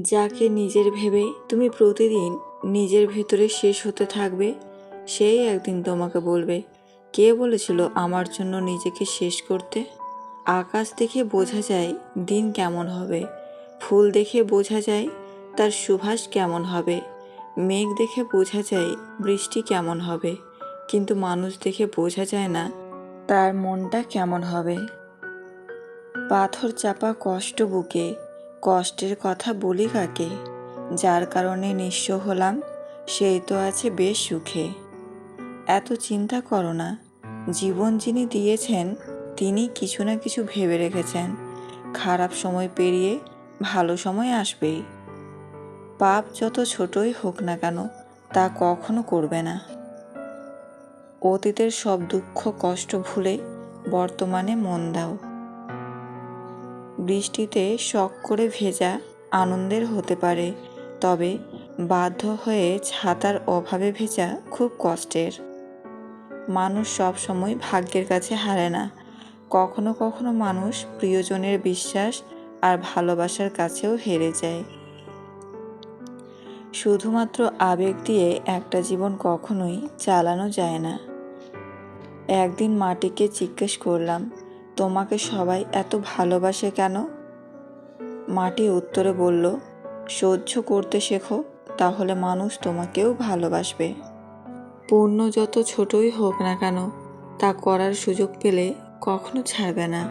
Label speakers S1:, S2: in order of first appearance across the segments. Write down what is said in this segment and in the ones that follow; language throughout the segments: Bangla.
S1: যাকে নিজের ভেবে তুমি প্রতিদিন নিজের ভেতরে শেষ হতে থাকবে, সেই একদিন তোমাকে বলবে, কে বলেছিল আমার জন্য নিজেকে শেষ করতে? আকাশ দেখে বোঝা যায় দিন কেমন হবে। ফুল দেখে বোঝা যায় তার সুভাষ কেমন হবে। মেঘ দেখে বোঝা যায় বৃষ্টি কেমন হবে। কিন্তু মানুষ দেখে বোঝা যায় না তার মনটা কেমন হবে। পাথর চাপা কষ্ট বুকে কষ্টের কথা বলি কাকে? যার কারণে নিঃস্ব হলাম, সেই তো আছে বেশ সুখে। এত চিন্তা করো না। জীবন যিনি দিয়েছেন, তিনি কিছু না কিছু ভেবে রেখেছেন। খারাপ সময় পেরিয়ে ভালো সময় আসবেই। পাপ যত ছোটই হোক না কেন, তা কখনো করবে না। অতীতের সব দুঃখ কষ্ট ভুলে বর্তমানে মন দাও। বৃষ্টিতে শখ করে ভেজা আনন্দের হতে পারে, তবে বাধ্য হয়ে ছাতার অভাবে ভেজা খুব কষ্টের। মানুষ সব সময় ভাগ্যের কাছে হারে না। কখনো কখনো মানুষ প্রিয়জনের বিশ্বাস আর ভালোবাসার কাছেও হেরে যায়। শুধুমাত্র আবেগ দিয়ে একটা জীবন কখনোই চালানো যায় না। একদিন মাটিকে জিজ্ঞেস করলাম তোমাকে সবাই এত ভালোবাসে কেন? মাটি উত্তরে বলল, সহ্য করতে শেখো, তাহলে মানুষ তোমাকেও ভালোবাসবে। পূর্ণ যত ছোটই হোক না কেন, তা করার সুযোগ পেলে কখনো ছাড়বে না।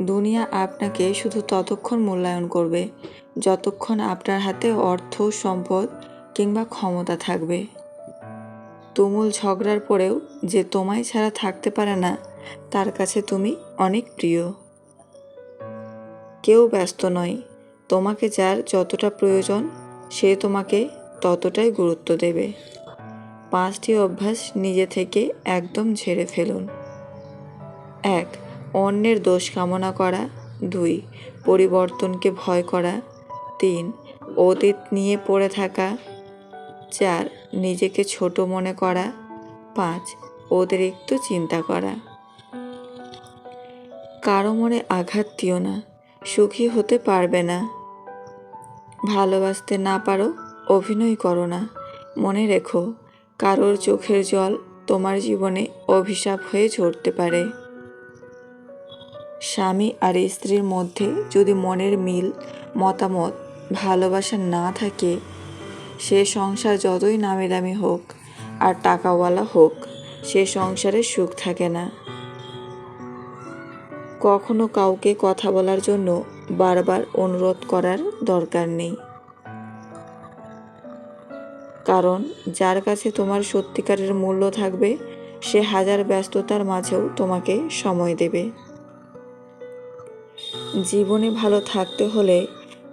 S1: দুনিয়া আপনাকে শুধু ততক্ষণ মূল্যায়ন করবে, যতক্ষণ আপনার হাতে অর্থ, সম্পদ কিংবা ক্ষমতা থাকবে। তুমুল ঝগড়ার পরেও যে তোমায় ছাড়া থাকতে পারে না, তার কাছে তুমি অনেক প্রিয়। কেউ ব্যস্ত নয়, তোমাকে যার যতটা প্রয়োজন, সে তোমাকে ততটাই গুরুত্ব দেবে। পাঁচটি অভ্যাস নিজে থেকে একদম ঝেড়ে ফেলুন। এক, অন্যের দোষ কামনা করা। দুই, পরিবর্তনকে ভয় করা। তিন, অতীত নিয়ে পড়ে থাকা। চার, নিজেকে ছোট মনে করা। পাঁচ অতিরিক্ত চিন্তা করা। কারও মনে আঘাত দিও না, সুখী হতে পারবে না। ভালোবাসতে না পারো, অভিনয় করো না। মনে রেখো, কারোর চোখের জল তোমার জীবনে অভিশাপ হয়ে ঝরতে পারে। স্বামী আর স্ত্রীর মধ্যে যদি মনের মিল, মতামত, ভালোবাসা না থাকে সে সংসার যতই নামি দামি হোক আর টাকাওয়ালা হোক, সে সংসারে সুখ থাকে না। কখনো কাউকে কথা বলার জন্য বারবার অনুরোধ করার দরকার নেই। কারণ যার কাছে তোমার সত্যিকারের মূল্য থাকবে, সে হাজার ব্যস্ততার মাঝেও তোমাকে সময় দেবে। জীবনে ভালো থাকতে হলে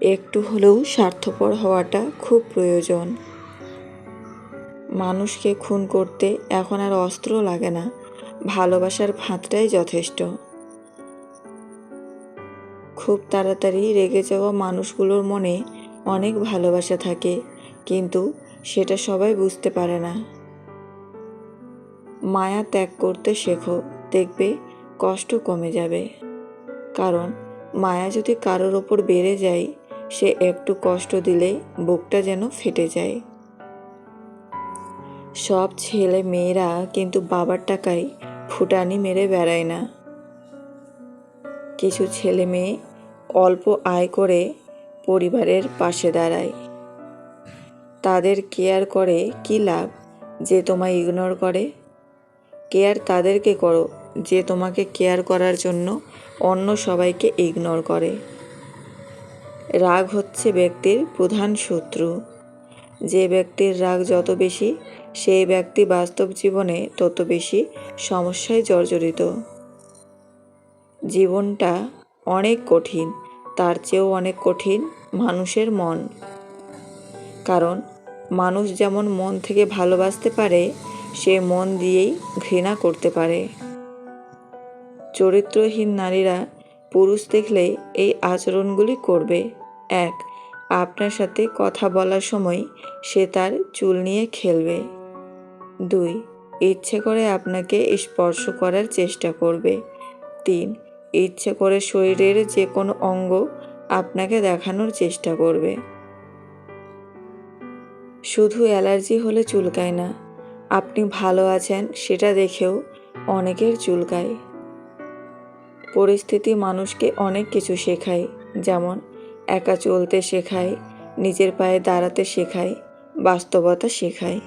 S1: একটু হলেও স্বার্থপর হওয়াটা খুব প্রয়োজন। মানুষকে খুন করতে এখন আর অস্ত্র লাগে না, ভালোবাসার ফাঁদটাই যথেষ্ট। খুব তাড়াতাড়ি রেগে যাওয়া মানুষগুলোর মনে অনেক ভালোবাসা থাকে, কিন্তু সেটা সবাই বুঝতে পারে না। মায়া ত্যাগ করতে শেখো, দেখবে কষ্ট কমে যাবে। কারণ মায়া যদি কারোর ওপর বেড়ে যায় সে একটু কষ্ট দিলে বুকটা যেন ফেটে যায়। সব ছেলে মেয়েরা কিন্তু বাবার টাকায় ফুটানি মেরে বেড়ায় না। কিছু ছেলে মেয়ে অল্প আয় করে পরিবারের পাশে দাঁড়ায়। তাদের কেয়ার করে কি লাভ যে তোমায় ইগনোর করে? কেয়ার তাদেরকে করো যে তোমাকে কেয়ার করার জন্য অন্য সবাইকে ইগনোর করে। রাগ হচ্ছে ব্যক্তির প্রধান শত্রু। যে ব্যক্তির রাগ যত বেশি, সেই ব্যক্তি বাস্তব জীবনে তত বেশি সমস্যায় জর্জরিত। জীবনটা অনেক কঠিন, তার চেয়েও অনেক কঠিন মানুষের মন। কারণ মানুষ যেমন মন থেকে ভালোবাসতে পারে, সে মন দিয়েই ঘৃণা করতে পারে। চরিত্রহীন নারীরা পুরুষ দেখলে এই আচরণগুলি করবে। এক, আপনার সাথে কথা বলার সময় সে তার চুল নিয়ে খেলবে। দুই, ইচ্ছে করে আপনাকে স্পর্শ করার চেষ্টা করবে। তিন, ইচ্ছে করে শরীরের যে কোনো অঙ্গ আপনাকে দেখানোর চেষ্টা করবে। শুধু অ্যালার্জি হলে চুলকায় না। আপনি ভালো আছেন সেটা দেখেও অনেকের চুলকায়। পরিস্থিতি মানুষকে অনেক কিছু শেখায়। যেমন, একা চলতে শেখায়, নিজের পায়ে দাঁড়াতে শেখায়, বাস্তবতা শেখায়।